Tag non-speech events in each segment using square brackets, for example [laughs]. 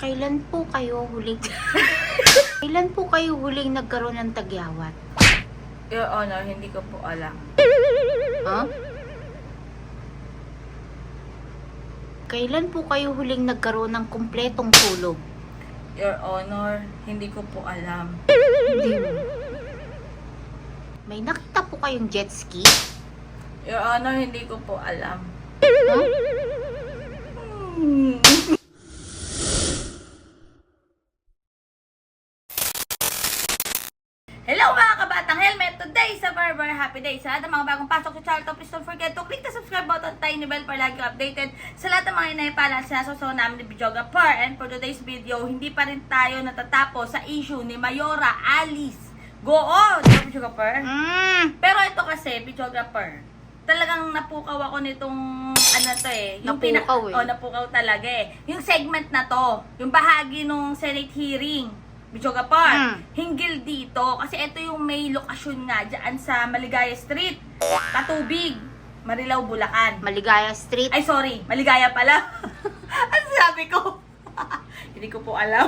Kailan po kayo huling... [laughs] Kailan po kayo huling nagkaroon ng tagyawat? Your Honor, hindi ko po alam. Ha? Kailan po kayo huling nagkaroon ng kumpletong tulog? Your Honor, hindi ko po alam. Hindi. May nakita po kayong jet ski? Your Honor, hindi ko po alam. Hello mga kabatang helmet! Today sa Barber Happy Day. Sa lahat ng mga bagong pasok sa channel to, please don't forget to click the subscribe button, tiny bell para lagi updated sa lahat ng mga inaipalan sa nasusunod namin ni Bijoga Par. And for today's video, hindi pa rin tayo natatapos sa issue ni Mayora Alice. Go on! Diba, Bijoga Par? Mm. Pero ito kasi, videographer, talagang napukaw ako nitong ano to eh. Napukaw eh. Oh, napukaw talaga eh. Yung segment na to, yung bahagi nung Senate hearing, videographer, Mm. hinggil dito. Kasi ito yung may lokasyon nga dyan sa Maligaya Street, Katubig, Marilao, Bulacan. Maligaya Street. Ay, sorry. Maligaya pala. [laughs] ano sabi ko? [laughs] Hindi ko po alam.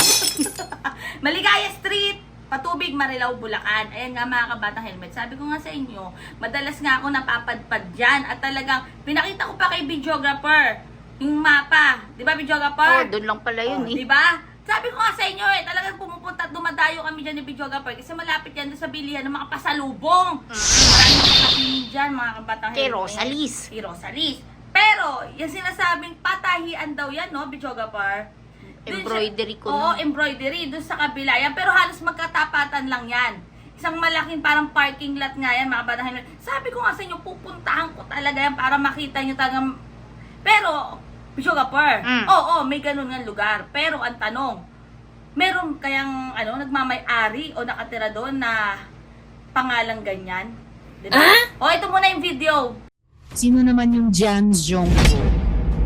[laughs] Maligaya Street, Patubig, Marilao, Bulacan. Ayan nga mga kabatang helmet. Sabi ko nga sa inyo, madalas nga ako napapadpad dyan. At talagang, pinakita ko pa kay videographer, yung mapa. Di ba, Oh, videographer? doon lang pala yun Oh, eh. Di ba? Sabi ko nga sa inyo eh, talagang pumupunta at dumadayo kami dyan ni videographer kasi malapit yan doon sa bilihan ng mga pasalubong. Maraming mga kapinin dyan, mga kabatang Kay helmet. Rosalis. Si Rosalis. Pero, yung sinasabing patahian daw yan, no, videographer? Dun Embroidery ko Oo, no? embroidery. Doon sa kabila yan. Pero halos magkatapatan lang yan. Isang malaking parang parking lot nga yan, mga batang helmet. Sabi ko nga sa inyo, pupuntahan ko talaga yan para makita nyo talagang... Pero, videographer, Mm. oo, may ganun nga lugar. Pero ang tanong, meron kayang ano, nagmamay-ari o nakatira doon na pangalang ganyan? Diba? O, ito muna yung video. Sino naman yung Jan Zhongho?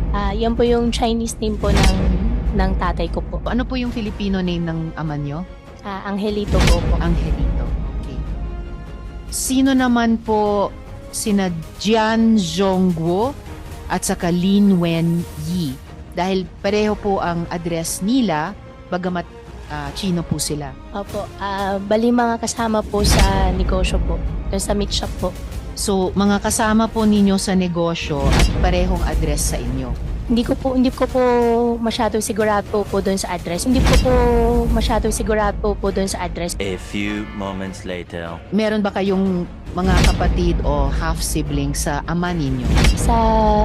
Ah, yan po yung Chinese name po ng ng tatay ko po. Ano po yung Filipino name ng ama nyo? Ah, Angelito po po. Angelito. Okay. Sino naman po sina Jian Zhongguo at saka Lin Wen Yi? Dahil pareho po ang address nila, bagamat ah, Chino po sila. Opo. Ah, bali mga kasama po sa negosyo po. Doon sa meat shop po. So, mga kasama po ninyo sa negosyo at parehong address sa inyo. Hindi ko po hindi ko po masyadong sigurado po doon sa address. Hindi ko po masyadong sigurado po doon sa address. A few moments later. Meron ba kayong mga kapatid o half-siblings sa ama ninyo? Sa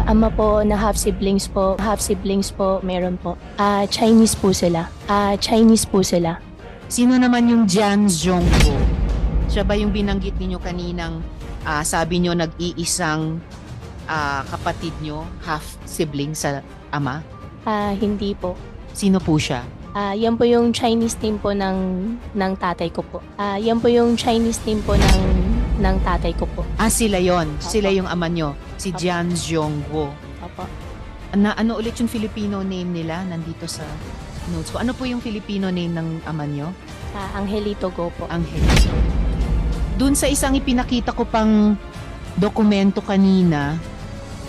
ama po na half siblings po, half siblings po meron po. Ah, Chinese po sila. Ah, Chinese po sila. Sino naman yung Jan Zhongho? Siya ba yung binanggit ninyo kaninang ah, sabi nyo nag-iisang ah, kapatid nyo, half-sibling sa ama? Ah, hindi po. Sino po siya? Ah, yan po yung Chinese name po ng ng tatay ko po. Ah, yan po yung Chinese name po ng ng tatay ko po. Ah, sila yon. Sila Apo. yung ama nyo. Si Apo. Jan Zhongho. Opo. Na, ano ulit yung Filipino name nila? Nandito sa notes ko. Ano po yung Filipino name ng ama nyo? Ah, Angelito Go po. Angelito. Doon sa isang ipinakita ko pang dokumento kanina,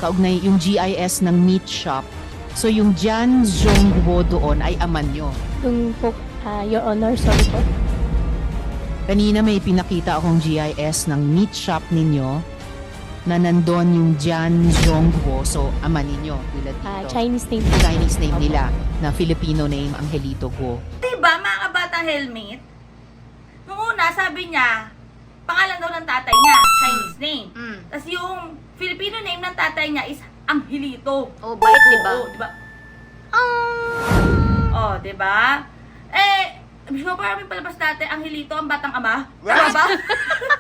kaugnay yung GIS ng meat shop. So yung Jan Zhongguo doon ay aman nyo. Yung po, ah, Your Honor, sorry po. Kanina may pinakita akong GIS ng meat shop ninyo na nandun yung Jan Zhongguo. So aman ninyo, tulad Ah, dito. Chinese name po. Chinese name Opo. nila na Filipino name Angelito Go. Diba, mga kabatang helmet? Nung una, sabi niya, pangalan daw ng tatay niya, Chinese name. Mm. Tapos yung Filipino name ng tatay niya is Angelito. Oh, bait, di ba? Oo, diba? Ah. Oh, diba? Eh, gusto ko parang palabas dati, Angelito, ang batang ama. Tama ba?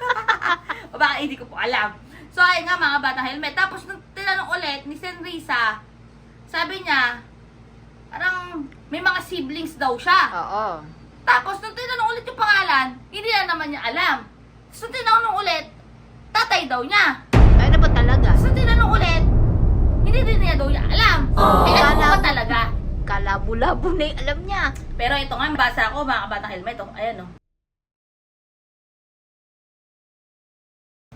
[laughs] o baka hindi ko po alam. So, ayun nga mga batang helmet. Tapos, nung tinanong ulit ni Senrisa, sabi niya, parang may mga siblings daw siya. Oo. Tapos, nung tinanong ulit yung pangalan, hindi na naman niya alam. Nung tinanong ulit, tatay daw niya. Ano ba talaga? Nung tinanong ulit, hindi din niya daw niya alam. Oh. Eh, ano Kala- ba talaga? Kalabo-labo na yung alam niya. Pero ito nga, basa ko, mga kabatang helmet. Oh, ayan, oh.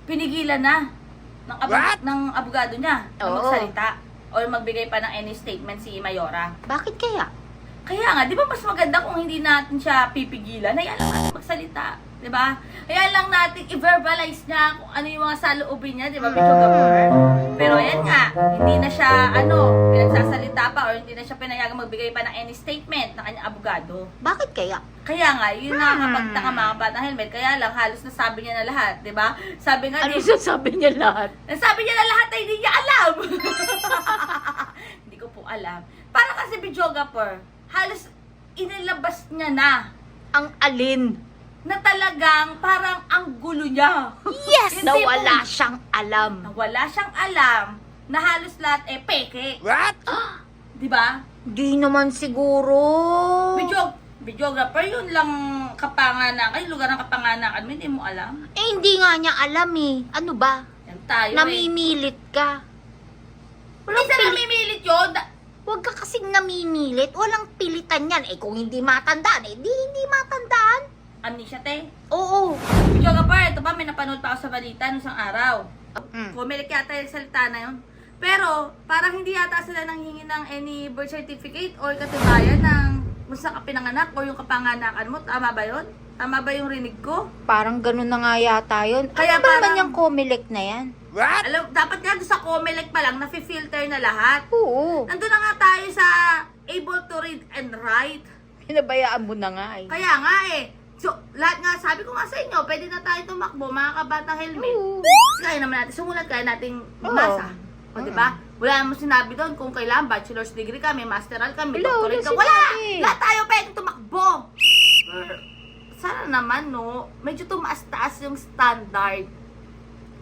Pinigilan na ng, abu- ng abogado niya na Oo. magsalita or magbigay pa ng any statement si Mayora. Bakit kaya? Kaya nga, di ba mas maganda kung hindi natin siya pipigilan? Hayaan lang natin magsalita. Di ba? Hayaan lang natin i-verbalize niya kung ano yung mga saloobin niya, di ba, Gabor? Pero ayan nga, hindi na siya, ano, pinagsasalita pa or hindi na siya pinayagang magbigay pa ng any statement ng kanyang abogado. Bakit kaya? Kaya nga, yun na nakakapagtaka mga batang helmet. Kaya lang, halos nasabi niya na lahat, di ba? Sabi nga, Ano di, sasabi niya lahat? Nasabi niya na lahat ay hindi niya alam. [laughs] hindi ko po alam. Para kasi videographer, halos inilabas niya na Ang alin? Na talagang parang ang gulo niya. Yes! Yung Na wala tipong- siyang alam. Na wala siyang alam na halos lahat eh peke. What? [gasps] Di ba? Di naman siguro. Video, videographer, yun lang kapanganakan, ay lugar ng kapanganakan mo, hindi mo alam. Eh, hindi nga niya alam eh. Ano ba? Yan tayo eh. Namimilit ka. Hindi sa namimilit yun. Da- Huwag ka kasing namimilit. Walang pilitan yan. Eh, kung hindi matandaan, eh, di hindi matandaan. Amnesia, te. Oo. Video ka pa, ito pa, may napanood pa ako sa balita nung isang araw. Mm. Pumilik yata yung salita na yun. Pero, parang hindi yata sila nanghingi ng any birth certificate or katibayan ng kung saan ka pinanganak or yung kapanganakan mo. Tama ba yun? Tama ba yung rinig ko? Parang ganun na nga yata yun. Kaya ano ba naman parang- yung Comelec na yan? Alam, dapat nga sa Comelec pa lang, nafi-filter na lahat. Oo. Nandun na nga tayo sa able to read and write. Pinabayaan mo na nga eh. Kaya nga eh. So, lahat nga, sabi ko nga sa inyo, pwede na tayo tumakbo, mga kabata helmet. Oo. Kaya naman natin, sumulat kaya nating Oo. masa. O, di ba? Wala naman sinabi doon kung kailangan bachelor's degree ka, may masteral ka, may Wala, doctorate ka. wala Wala! sinabi. Lahat tayo pwede tumakbo! Pero, sana naman, no, medyo tumaas-taas yung standard.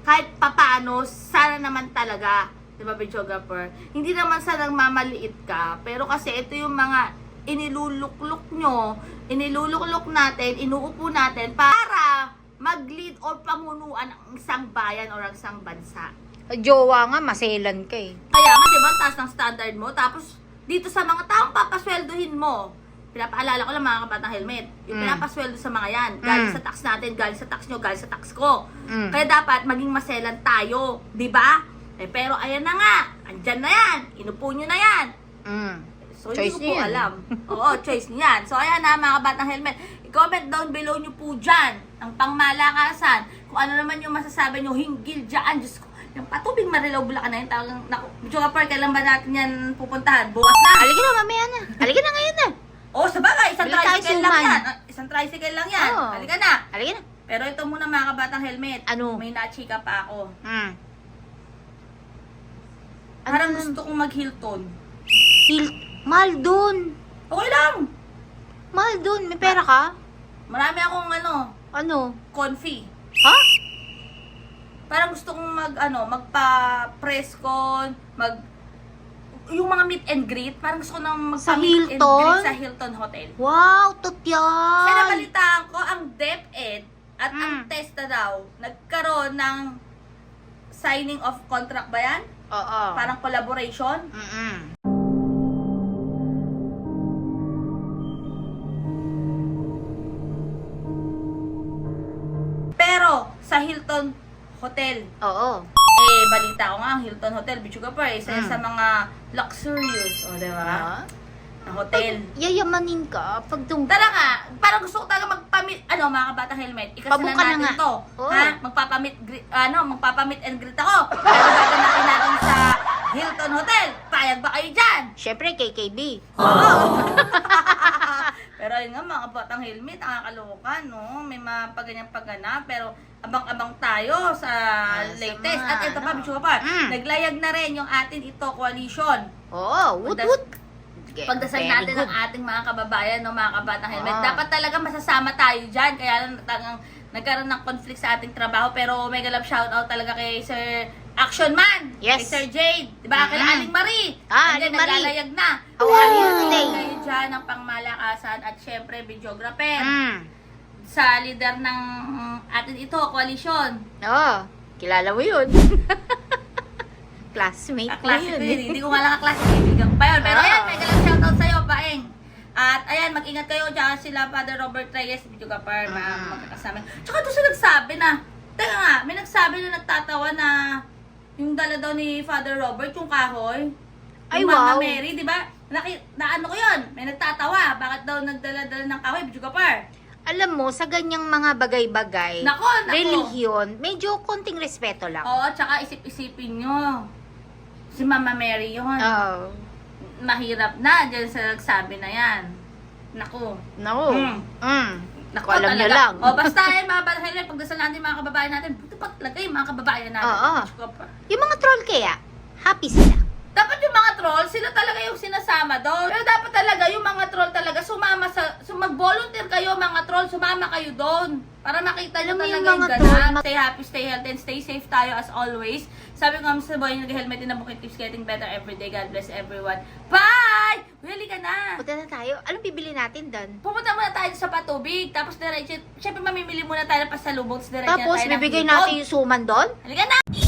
Kahit papaano, sana naman talaga, di ba, videographer? Hindi naman sa nang mamaliit ka, pero kasi ito yung mga inilulukluk nyo, inilulukluk natin, inuupo natin para mag-lead or pamunuan ang isang bayan or ang isang bansa. Jowa nga, maselan ka eh. Kaya nga, di ba, taas ng standard mo. Tapos, dito sa mga taong papasweldohin mo, pinapaalala ko lang mga kabatang helmet, yung Mm. pinapasweldo sa mga yan, galing Mm. sa tax natin, galing sa tax nyo, galing sa tax ko. Mm. Kaya dapat maging maselan tayo, di ba? Eh, pero ayan na nga, andyan na yan, inupo nyo na yan. Mm. So, hindi Choice ko po yan. alam. [laughs] Oo, choice niyo yan. So, ayan na mga kabatang helmet. I-comment down below nyo po dyan ang pangmalakasan. Kung ano naman yung masasabi nyo, hinggil dyan. Diyos ko, yung patubig marilaw bulakan na yun. Talagang, naku, Medyo kapar, kailan ba natin yan pupuntahan? Bukas na. Halika na, mamaya na. Halika na ngayon na. [laughs] Oo, sa bagay, isang Bili tayo tricycle lang suman. yan. Ah, Isang tricycle lang yan. Oo. Halika na. Halika na. Pero ito muna mga kabatang helmet. Ano? May nachika pa ako. Mm. Parang Ano? gusto kong mag-Hilton. Hil- Mahal dun. Okay lang. Mahal dun. May pera ka? Marami akong ano, Ano? confi. Ha? Parang gusto kong mag, ano, magpa-press con, mag, yung mga meet and greet, parang gusto ko nang Sa magpa-meet and Hilton? greet sa Hilton Hotel. Wow, Kasi tutyan. nabalitaan ko, ang DepEd at ang Mm. TESTA daw, nagkaroon ng signing of contract ba yan? Oo. Parang collaboration? Mm-mm. Sa Hilton Hotel, Oo. eh, balita ko nga, ang Hilton Hotel, Bichuga pa, isa yan Mm. sa mga luxurious, o, di ba? Ha? Na hotel. Yayamanin ka pag dung... Tara nga, parang gusto ko talaga magpamit, ano mga kabatang helmet, ikasala Pabuka na natin nga. to. Oo. Ha? Magpapamit, ano, magpapamit and greet ako. Pero gaganapin natin sa Hilton Hotel. Payag ba kayo dyan? Siyempre, KKB. Oo. yun [laughs] kabatang helmet, nakakaloka, no? May mga paganyan pagana, pero abang-abang tayo sa Ah, latest. At ito pa. Bichuga pa, Mm. naglayag na rin yung atin ito, coalition. Oo, woot Pagdas- woot. Okay, Pagdasal natin good. ng ating mga kababayan, no, mga kabatang helmet. Dapat talaga masasama tayo dyan. Kaya lang nagkaroon ng conflict sa ating trabaho. Pero mega love shoutout talaga kay Sir Action Man. Yes. Kay Sir Jade. Diba? Kay Mhm. Aling Marie. Ah, Aling Marie. naglalayag na. You So, today? Kayo dyan ang pangmalakasan at syempre videographer. Mm. Sa leader ng mm, atin ito, koalisyon. Oo. Kilala mo yun. [laughs] Classmate ko Kaklase yun. ko yun. Hindi ko nga lang kaklase. Kaibigan ko pa yun. Pero Ah. ayan, mega lang shoutout sa'yo, Paeng. At ayan, mag-ingat kayo dyan sila Father Robert Reyes, video ka pa, mga Mm. magkakasama. Tsaka doon siya nagsabi na, teka nga, may nagsabi na nagtatawa na yung dala daw ni Father Robert, yung kahoy. Ay, yung Mama wow. Mary, di ba? Naki, na ano ko yun? May nagtatawa. Bakit daw nagdala-dala ng kahoy, Bidyo Kapar? Alam mo, sa ganyang mga bagay-bagay, Nako, nako. relihiyon, medyo konting respeto lang. Oo, tsaka isip-isipin nyo. Si Mama Mary yun. Oh. Mahirap na dyan sa nagsabi na yan. Naku. No. Mm. Mm. Naku, Alam niyo talaga. lang. O, basta yan, mga bata helmet, pagdasal natin mga kababayan natin, buti pa talaga yung mga kababayan natin. Oo. Yung mga troll kaya, happy sila. Dapat yung mga troll, sila talaga yung sinasama doon. Pero dapat talaga yung mga troll talaga sumama sa, so mag-volunteer kayo mga troll, sumama kayo doon. Para makita mo talaga yung yung, ganap. Stay happy, stay healthy, and stay safe tayo as always. Sabi ko nga sa boy, nag-helmet din na bukit keeps getting better every day. God bless everyone. Bye! Really ka na. Punta na tayo. Anong bibili natin doon? Pupunta muna tayo sa patubig. Tapos diretso, syempre mamimili muna tayo ng pasalubong. Tapos diretso na Tapos, tayo ng bibigay natin yung suman doon? Halika na!